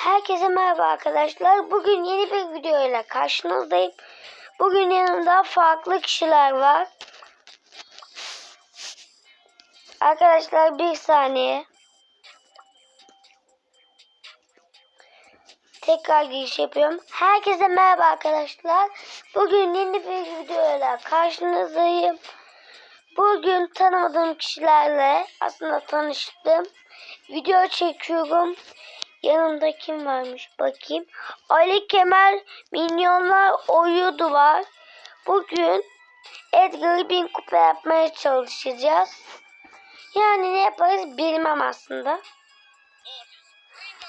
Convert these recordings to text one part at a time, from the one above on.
Herkese merhaba arkadaşlar. Bugün yeni bir video ile karşınızdayım. Bugün yanımda farklı kişiler var. Arkadaşlar bir saniye. Tekrar giriş yapıyorum. Herkese merhaba arkadaşlar. Bugün yeni bir video ile karşınızdayım. Bugün tanımadığım kişilerle aslında tanıştım. Video çekiyorum. Yanımda kim varmış bakayım. Ali Kemal Minyonlar Oyudu var. Bugün Edgar'ı bin kupa yapmaya çalışacağız. Yani ne yaparız bilmem aslında.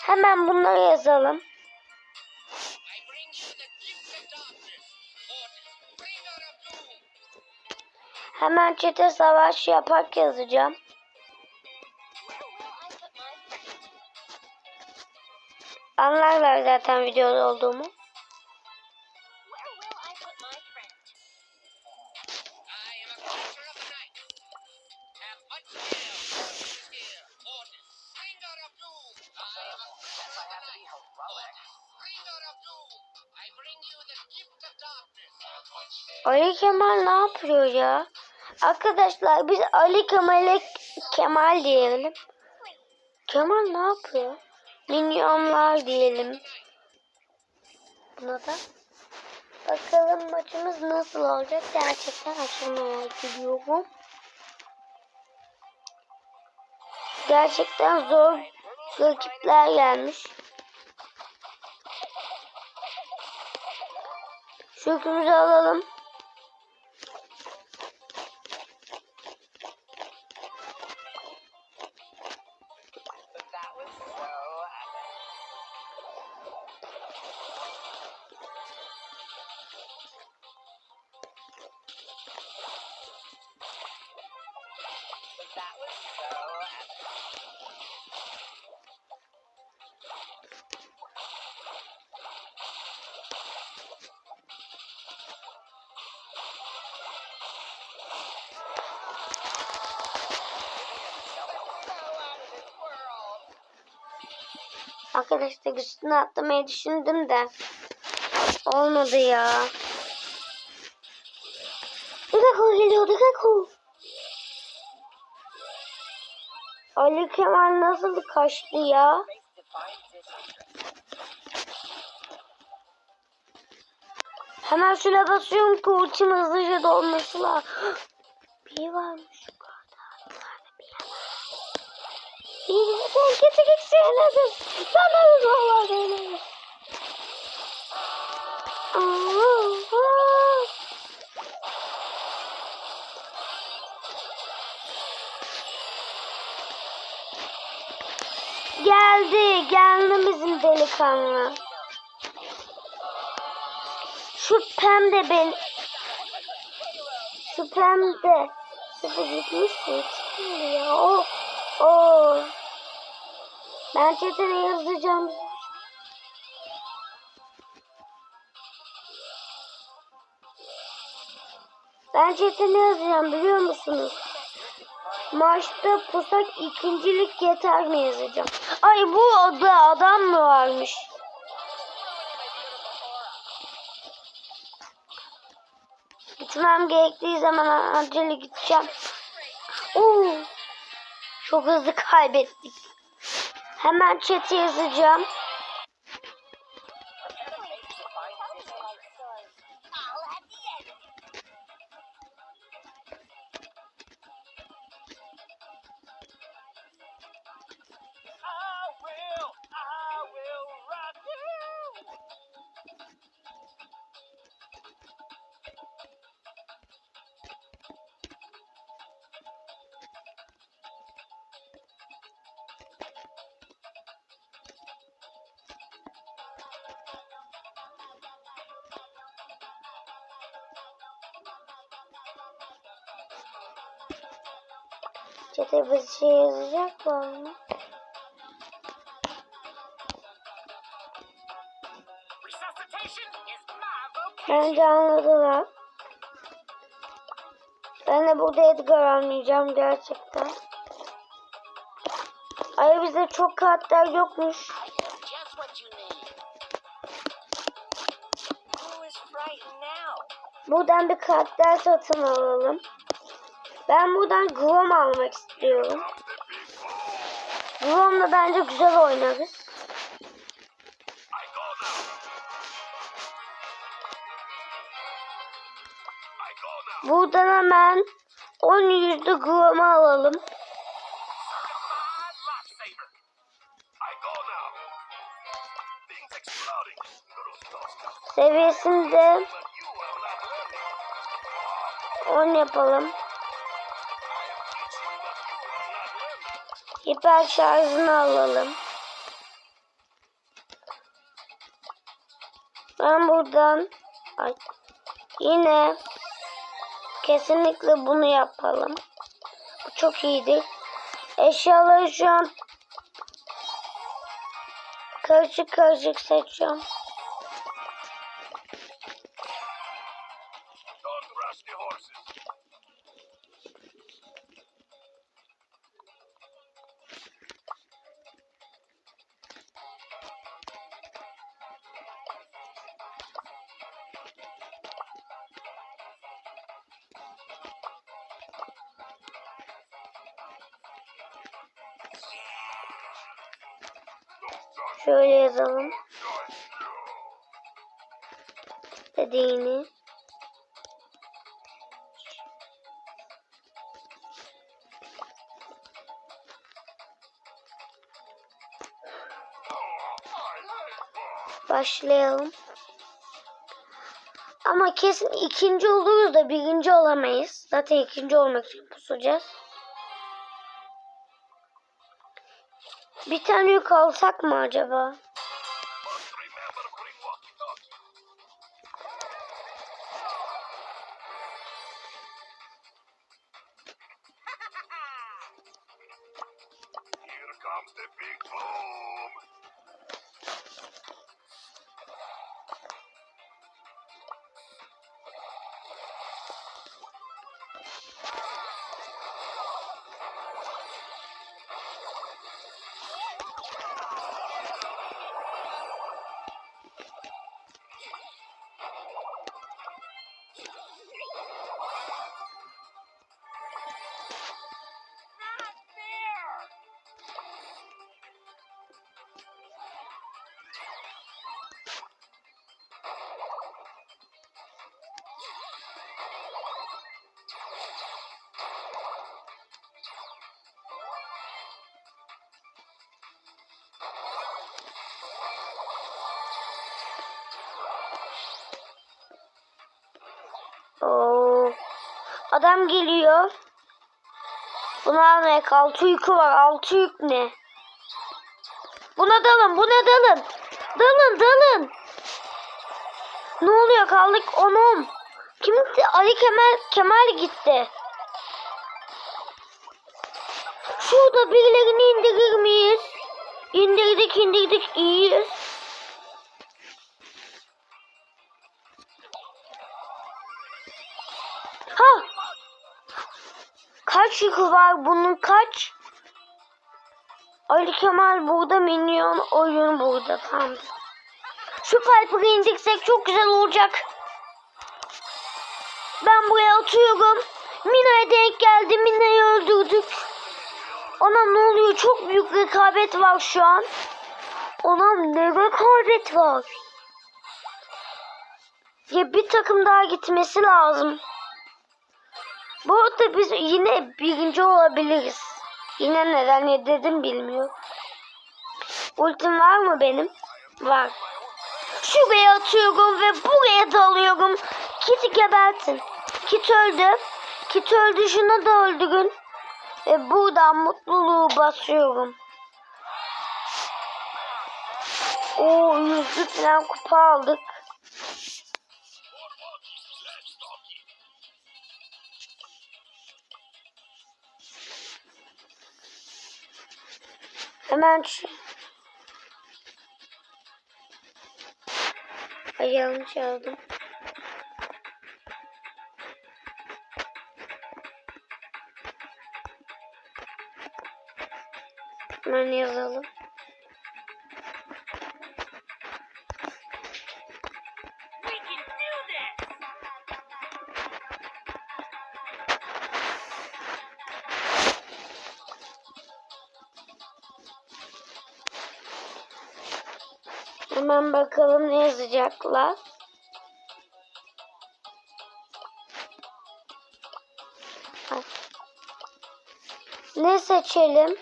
Hemen bunları yazalım. Hemen çete savaş yapak yazacağım. The gift of darkness. Ali Kemal ne yapıyor ya? Arkadaşlar biz Ali Kemal'e Kemal diyelim. Kemal ne yapıyor? Minyonlar diyelim. Buna da. Bakalım maçımız nasıl olacak? Gerçekten aşırı merak. Gerçekten zor rakipler gelmiş. Şu yükümüzü alalım. Arkadaşlar üstüne atlamayı düşündüm de olmadı ya. Dikako geliyor Dikako. Ali Kemal nasıl kaçtı ya? Hemen şuna basıyorum ki ultim hızlıca dolması lazım. Biri varmış yukarıda. Yukarıda biri var. Biri sen kesin nedir? Sana bir baba benim. Geldi. Geldi bizim delikanlı. Şu pembe ben. Şu pembe. Sıfır gitmiş mi? Ya. O. O. Ben çetene yazacağım. Ben çetene yazacağım biliyor musunuz? Maçta pusak ikincilik yeter mi yazacağım? Ay bu oda adam mı varmış? Gitmem gerektiği zaman acele gideceğim. Oo, çok hızlı kaybettik. Hemen chat'e yazacağım. Chat'e bir şey yazacak mı? Bence anladılar. Ben de burada Edgar almayacağım gerçekten. Ay bizde çok karakter yokmuş. Buradan bir karakter satın alalım. Ben buradan Grom almak istiyorum. Grom'la bence güzel oynarız. Buradan hemen 10 yüzlü Grom'u alalım. Certified lifesaver. I Hiper şarjını alalım. Ben buradan ay, yine kesinlikle bunu yapalım. Bu çok iyiydi. Eşyaları şu an karışık karışık seçiyorum. Şöyle yazalım. Dediğini. Başlayalım. Ama kesin ikinci oluruz da birinci olamayız. Zaten ikinci olmak için pusacağız. Bir tane yük alsak mı acaba? Adam geliyor. Bunu almaya altı yükü var. Altı yük ne? Buna dalın. Buna dalın. Dalın dalın. Ne oluyor kaldık onun. Kim gitti? Ali Kemal Kemal gitti. Şurada birilerini indirir miyiz? İndirdik indirdik iyiyiz. Yükü var bunun kaç? Ali Kemal burada minyon oyun burada tamam. Şu Piper'ı indirsek çok güzel olacak. Ben buraya atıyorum. Mina'ya denk geldi. Mina'yı öldürdük. Anam ne oluyor? Çok büyük rekabet var şu an. Anam ne rekabet var. Ya bir takım daha gitmesi lazım. Bu arada biz yine birinci olabiliriz. Yine neden ne dedim bilmiyorum. Ultim var mı benim? Var. Şuraya atıyorum ve buraya dalıyorum. Kit'i gebertin. Kit öldü. Kit öldü şunu da öldürün. Ve buradan mutluluğu basıyorum. Oo yüzlük falan kupa aldık. Hemen. Ay yanlış yazdım. Hemen yazalım. Hemen bakalım ne yazacaklar. Ne seçelim?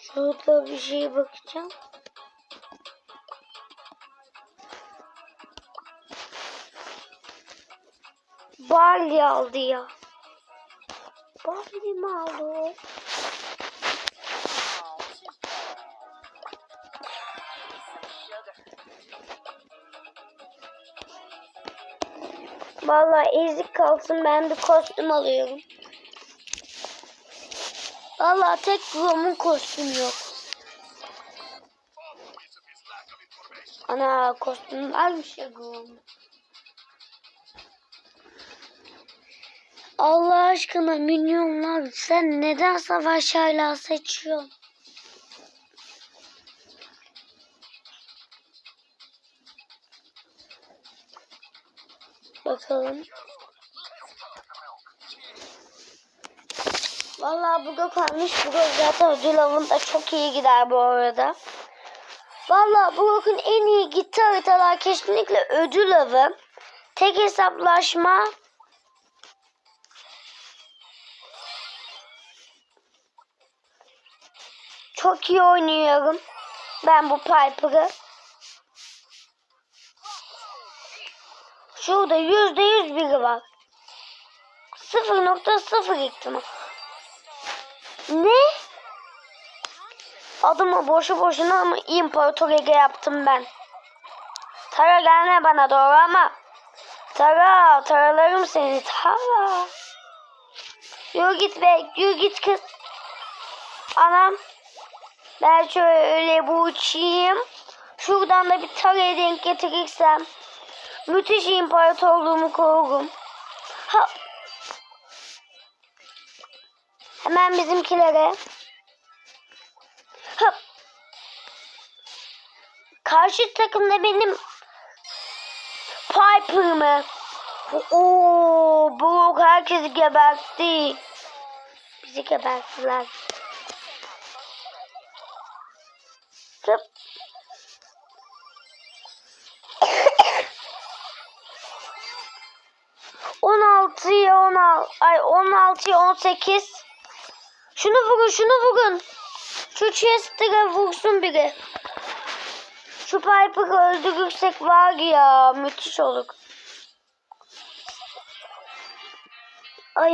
Şurada bir şeye bakacağım. Bali aldı ya. Bali mi aldı o? Vallahi ezik kalsın ben bir kostüm alıyorum. Vallahi tek Roman kostüm yok. Ana kostüm varmış ya Roman. Allah aşkına minyonlar sen neden savaş hala seçiyorsun? Bakalım. Vallahi bu gök almış. Bu gök zaten ödül avında çok iyi gider bu arada. Vallahi bu gökün en iyi gitti haritalar kesinlikle ödül avı. Tek hesaplaşma. Çok iyi oynuyorum. Ben bu Piper'ı. Şurada yüzde yüz biri var. 0.0 ihtimal. Ne? Adımı boşu boşuna mı imparator Ege yaptım ben? Tara gelme bana doğru ama. Tara, taralarım seni. Tara. Yürü git be, yürü git kız. Anam. Ben şöyle bu uçayım. Şuradan da bir taraya denk getirirsem. Müthiş imparatorluğumu korurum. Ha. Hemen bizimkilere. Ha. Karşı takımda benim Piper mı? Oo, Brock herkesi gebertti. Bizi geberttiler. Ay on altıya on sekiz. Şunu vurun, şunu vurun. Şu Chester'a vursun biri. Şu Piper'ı öldürürsek var ya müthiş olur. Ay.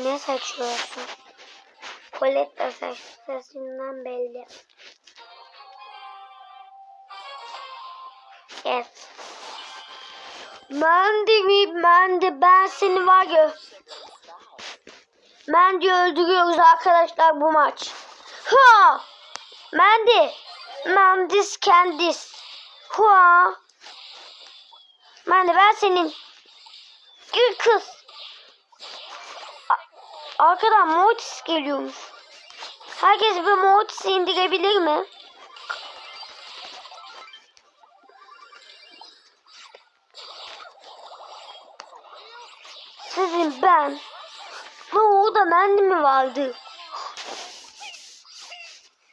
Kemal ne saçıyorsun? Polet de saç sesinden belli. Yes. Mendi mi? Mendi ben seni var ya. Mendi öldürüyoruz arkadaşlar bu maç. Ha! Mendi. Mendis kendis. Hua. Mendi ben senin. Gül kız. Arkadan Mortis geliyormuş. Herkes bir Mortis indirebilir mi? Sizin ben. Ne orada bende mi vardı?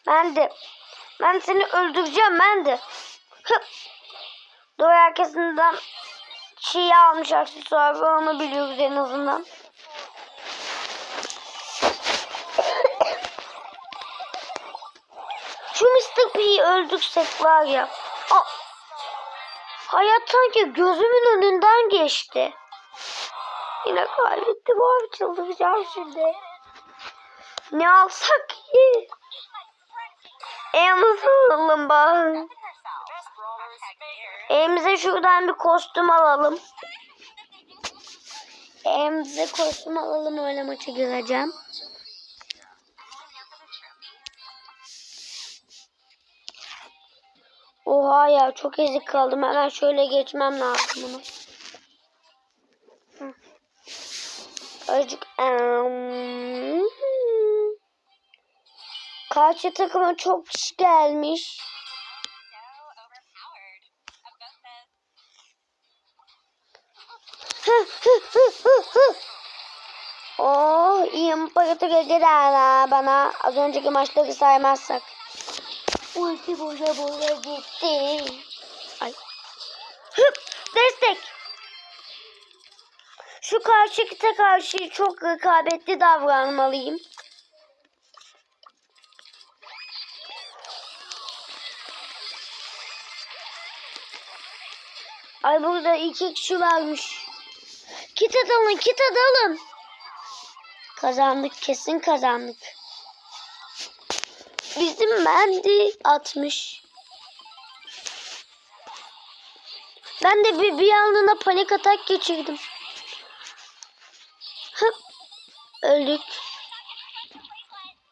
Ben de. Ben seni öldüreceğim ben de. Hıp. Doğu herkesinden şey almış aksesuar onu biliyoruz en azından. Şu Öldürsek var ya. Aa, hayat sanki gözümün önünden geçti. Yine kaybettim abi çıldıracağım şimdi. Ne alsak ki? Elimizi alalım bari. Elimize şuradan bir kostüm alalım. Elimize kostüm alalım öyle maça gireceğim. Oha ya çok ezik kaldım. Hemen şöyle geçmem lazım bunu. Azıcık. Karşı takıma çok kişi gelmiş. Oh iyi imparator geldiler bana. Az önceki maçları saymazsak. Ulti boşa boşa gitti. Ay. Hıp, destek. Şu karşıkite karşı çok rekabetli davranmalıyım. Ay burada iki kişi varmış. Kit atalım, kit atalım. Kazandık, kesin kazandık. Bizim Mendi atmış. Ben de bir, bir anlığına panik atak geçirdim. Hıp. Öldük.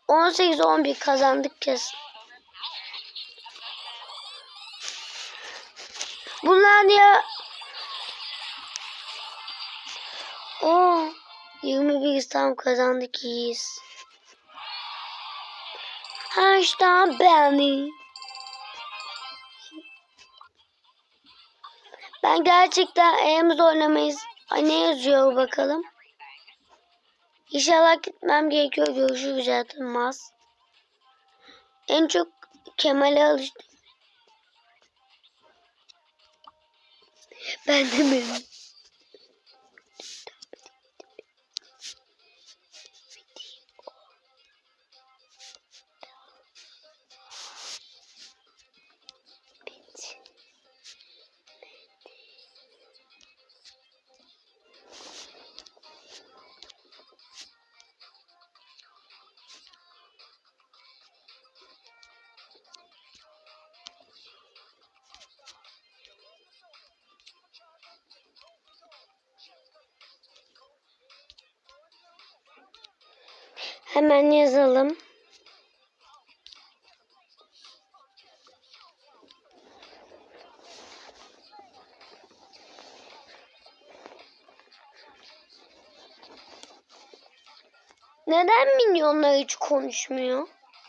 18-11 kazandık kesin. Bunlar ya Oo, 21 tam kazandık iyiyiz. Hashtag beni. Ben gerçekten elimiz oynamayız. Ay ne yazıyor bakalım. İnşallah gitmem gerekiyor. Görüşürüz zaten. En çok Kemal'e alıştım. Ben de benim. Hemen yazalım. Neden minyonlar hiç konuşmuyor?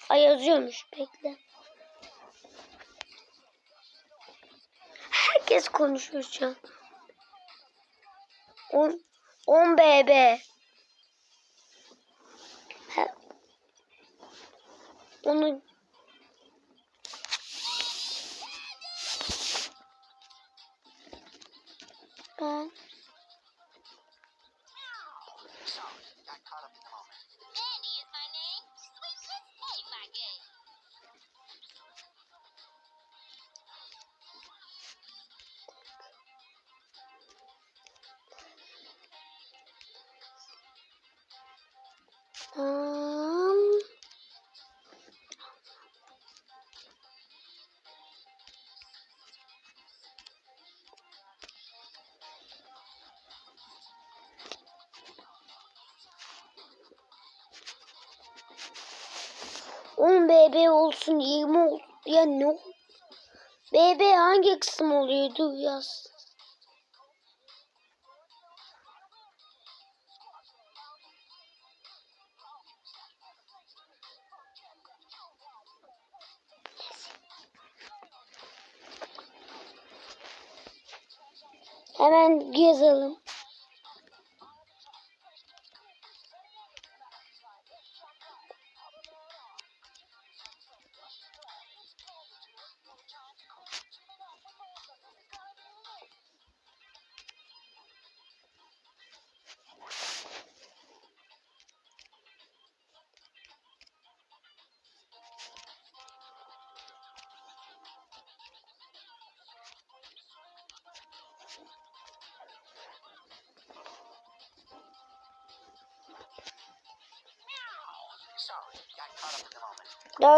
Ay yazıyormuş bekle. Herkes konuşuyor şu an. 10 10 BB. BB olsun 20 ol ya ne ol? BB hangi kısım oluyor? Dur yaz. Hemen yazalım.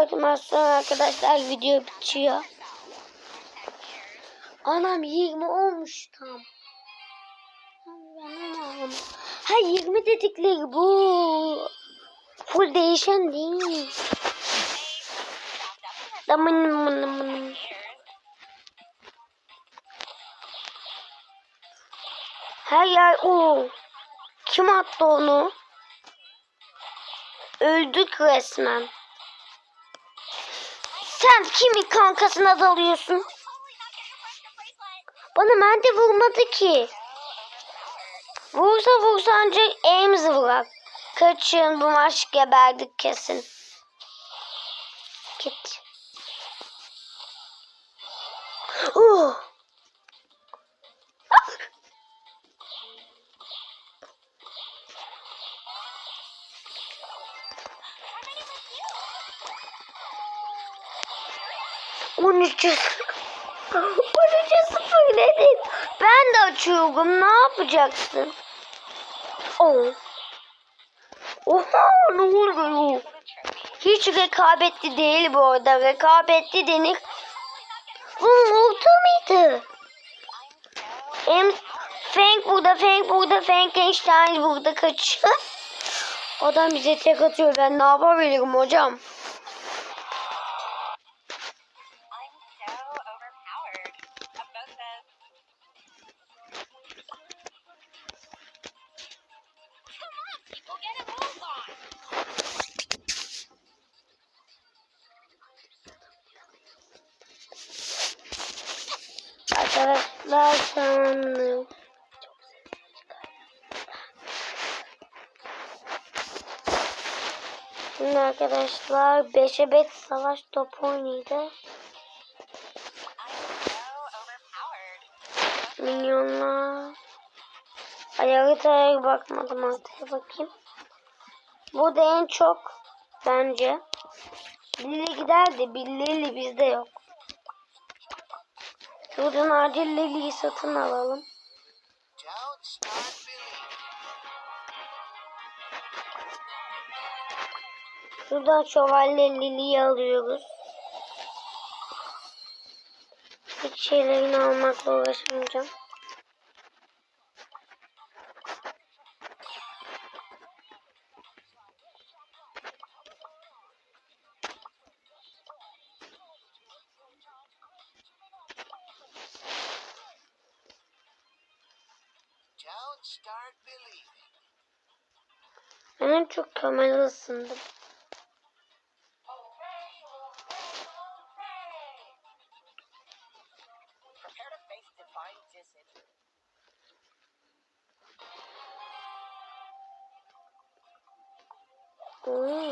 atmazsan arkadaşlar video bitiyor. Anam 20 olmuş tam. Ha 20 dedikleri bu. Full değişen değil. Damın Her yer o. Kim attı onu? Öldük resmen. Sen kimin kankasına dalıyorsun? Bana Mende vurmadı ki. Vursa vursa ancak Ames vurar. Kaçın bu maç geberdik kesin. Üçe sıfır dedin. Ben de açıyorum. Ne yapacaksın? Oh. Oha ne oluyor? Hiç rekabetli değil bu arada. Rekabetli denir. Bu orta mıydı? Hem Frank burada, Frank burada, Frankenstein burada kaçıyor. Adam bize tek atıyor. Ben ne yapabilirim hocam? Arkadaşlar 5'e 5 savaş topu oynayacağız. I'm so overpowered. Milyonlar. Ay haritaya bakmadım haritaya bakayım. Bu da en çok bence. Lili giderdi. Bir Lili bizde yok. Şuradan acil Lili'yi satın alalım. Şuradan şövalye Lili'yi alıyoruz. Hiç şeylerini almakla believing. Ben en çok kamera ısındım. Ooh.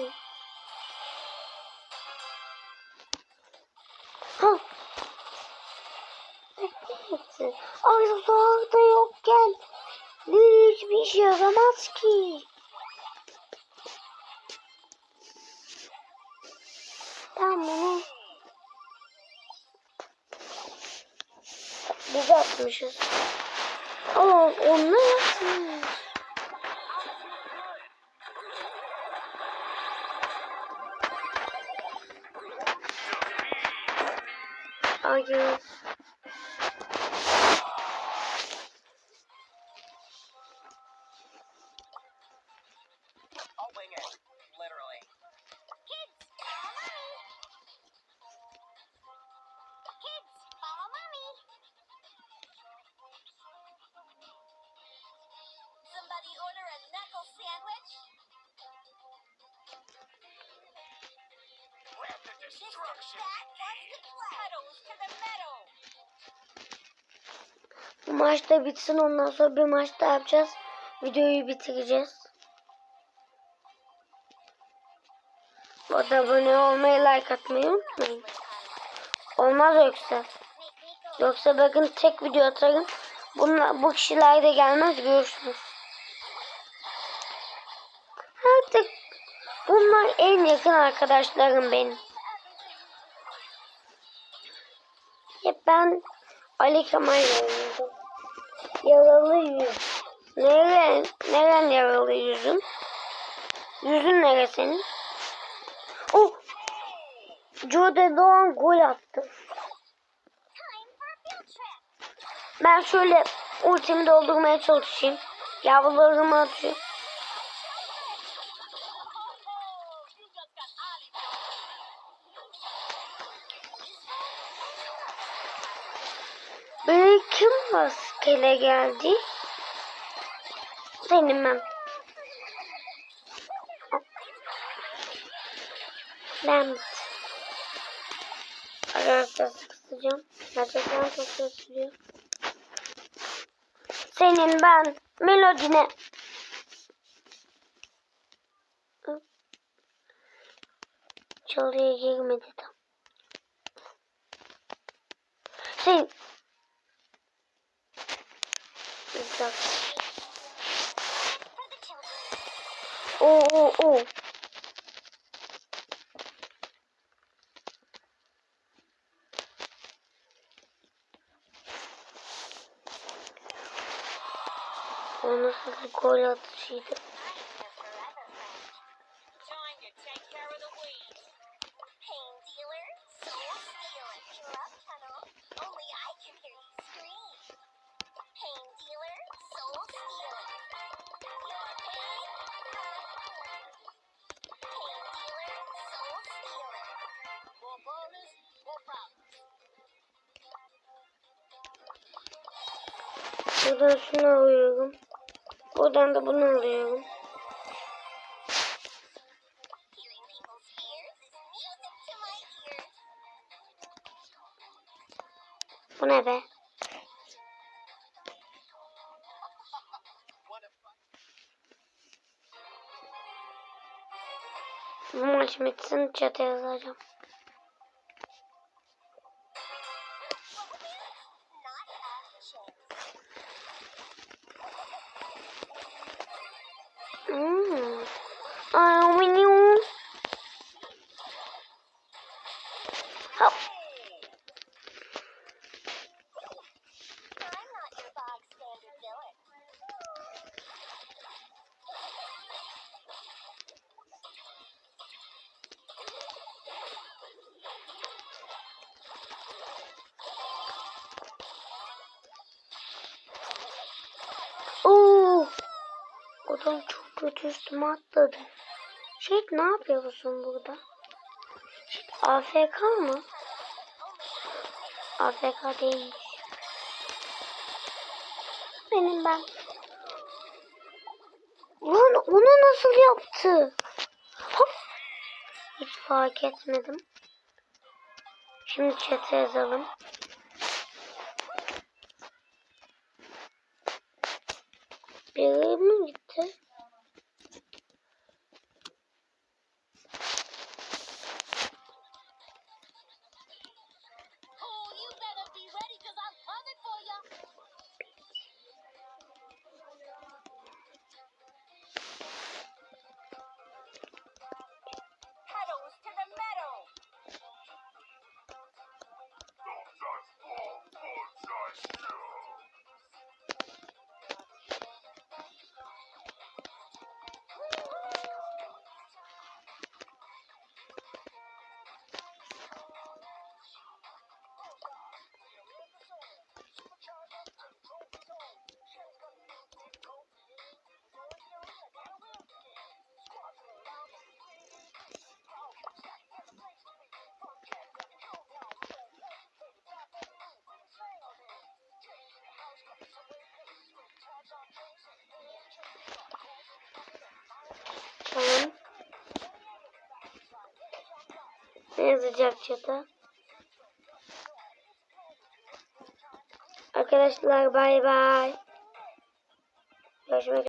Bu maç da bitsin ondan sonra bir maç daha yapacağız. Videoyu bitireceğiz. Bu arada abone olmayı, like atmayı unutmayın. Olmaz yoksa. Yoksa bakın tek video atarım. Bunlar, bu kişiler de gelmez görürsünüz. Artık bunlar en yakın arkadaşlarım benim. Ben Ali Kemal oynadım. Yaralı yüz. Neren, neren yaralı yüzün? Yüzün nere? Oh! Jode Doğan gol attı. Ben şöyle ultimi doldurmaya çalışayım. Yavrularımı atıyor. Kim maskele geldi? Senin ben. Ben Arkadaşlar sıkıştıracağım. Gerçekten çok sıkıştırıyor. Senin ben melodine. Çalıya girmedi tam. Sen. Güzel. Buradan da bunu alıyorum. Bu ne be? Bu maç bitsin chat'e yazacağım. Adam çok kötü üstüme atladı. Şey ne yapıyorsun burada? AFK mı? AFK değil. Benim ben. Lan onu nasıl yaptı? Hop. Hiç fark etmedim. Şimdi chat'e yazalım. Tamam. Ne yazacak chat'e? Arkadaşlar bay bay. Görüşmek